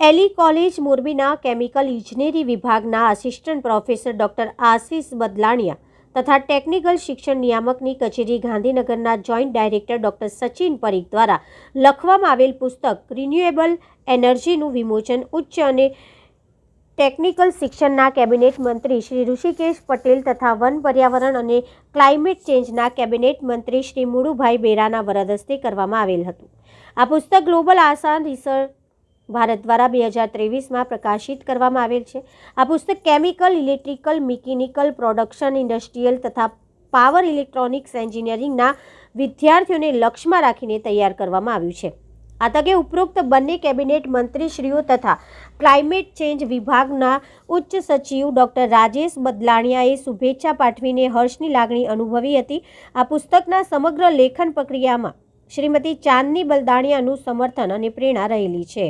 એલી કોલેજ મોરબીના કેમિકલ ઇજનેરી વિભાગના assistant professor doctor Ashish Badlaniya તથા ટેકનિકલ શિક્ષણ નિયામકની કચેરી ગાંધીનગરના joint director doctor Sachin Parikh દ્વારા લખવામાં આવેલ પુસ્તક રિન્યુએબલ એનર્જીનું વિમોચન ઉચ્ચ અને ટેકનિકલ શિક્ષણના કેબિનેટ મંત્રી શ્રી ઋષિકેશ પટેલ તથા વન પર્યાવરણ અને ક્લાઇમેટ ચેન્જના કેબિનેટ મંત્રી શ્રી મુળુભાઈ બેરાના વરદસ્તે કરવામાં આવેલ હતું. આ પુસ્તક ગ્લોબલ આસાન રિસર્ચ ભારત દ્વારા બે હજાર ત્રેવીસમાં પ્રકાશિત કરવામાં આવેલ છે. આ પુસ્તક chemical, electrical, mechanical, production, industrial તથા પાવર ઇલેક્ટ્રોનિક્સ એન્જિનિયરિંગના વિદ્યાર્થીઓને લક્ષ્યમાં રાખીને તૈયાર કરવામાં આવ્યું છે. આ તકે ઉપરોક્ત બંને કેબિનેટ મંત્રીશ્રીઓ તથા ક્લાઇમેટ ચેન્જ વિભાગના ઉચ્ચ સચિવ ડોક્ટર રાજેશ બદલાણીયાએ શુભેચ્છા પાઠવીને હર્ષની લાગણી અનુભવી હતી. આ પુસ્તકના સમગ્ર લેખન પ્રક્રિયામાં શ્રીમતી ચાંદની બલદાણિયાનું સમર્થન અને પ્રેરણા રહેલી છે.